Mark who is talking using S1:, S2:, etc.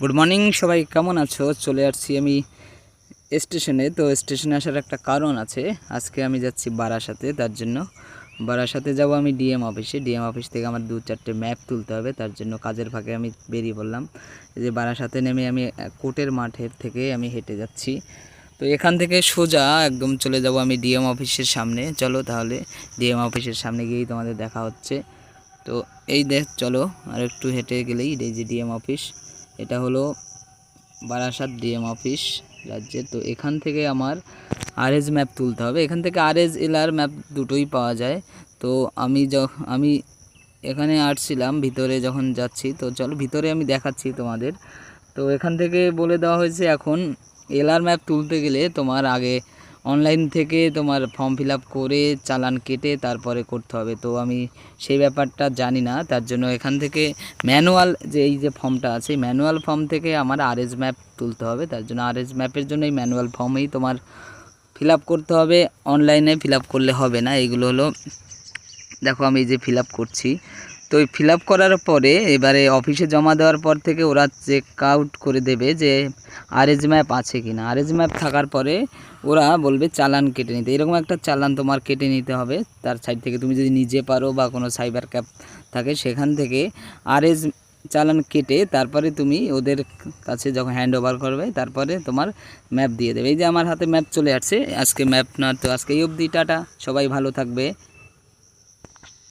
S1: Good morning সবাই কেমন আছো? চলে আসছি আমি স্টেশনে। তো স্টেশনে আসার একটা কারণ আছে। আজকে আমি যাচ্ছি বারাসাতে তার জন্য বারাসাতে যাব আমি ডিএম অফিসে। ডিএম অফিস থেকে আমার দু চারটে ম্যাপ তুলতে হবে তার জন্য কাজের ফাঁকে আমি বেরিয়ে পড়লাম। যে বারাসাতে নেমে আমি আহ, কোর্টের মাঠের থেকে আমি হেঁটে যাচ্ছি। তো এখান থেকে সোজা একদম চলে যাব আমি ডিএম অফিসের সামনে। চলো তাহলে ডিএম অফিসের সামনে গিয়েই তোমাদের দেখা হচ্ছে। তো এই দেখ চলো আর একটু হেঁটে গেলেই এই যে ডিএম অফিস। এটা হলো বারাসাত ডিএম অফিস রাজ্যের। তো এখান থেকে আমার আরএস ম্যাপ তুলতে হবে। এখান থেকে আর আরএস, এলআর ম্যাপ দুটোই পাওয়া যায়। তো আমি আমি এখানে আসছিলাম, ভিতরে যখন যাচ্ছি, তো চলো ভিতরে আমি দেখাচ্ছি তোমাদের। তো এখান থেকে বলে দেওয়া হয়েছে এখন, এলআর ম্যাপ তুলতে গেলে তোমার আগে অনলাইন থেকে তোমার ফর্ম ফিল করে চালান কেটে তারপরে করতে হবে। তো আমি সেই ব্যাপারটা জানি না, তার জন্য এখান থেকে ম্যানুয়াল যে এই যে ফর্মটা আছে ম্যানুয়াল ফর্ম থেকে আমার আরএস ম্যাপ তুলতে হবে। তার জন্য আরএস ম্যাপের জন্য এই ম্যানুয়াল ফর্মেই তোমার ফিল করতে হবে। অনলাইনে ফিল করলে হবে না। এগুলো হলো, দেখো আমি এই যে ফিল করছি। তো এই ফিল করার পরে এবারে অফিসে জমা দেওয়ার পর থেকে ওরা চেক আউট করে দেবে যে আরএস ম্যাপ আছে কি না আরএস ম্যাপ থাকার পরে ওরা বলবে চালান কেটে নিতে। এরকম একটা চালান তোমার কেটে নিতে হবে। তার সাইড থেকে তুমি যদি নিজে পারো বা কোনো সাইবার ক্যাপ থাকে, সেখান থেকে আরএস চালান কেটে তারপরে তুমি ওদের কাছে যখন হ্যান্ড ওভার করবে, তারপরে তোমার ম্যাপ দিয়ে দেবে। এই যে আমার হাতে ম্যাপ চলে আসছে। আজকে ম্যাপ না, তো আজকে এই অবধি, টাটা। সবাই ভালো থাকবে।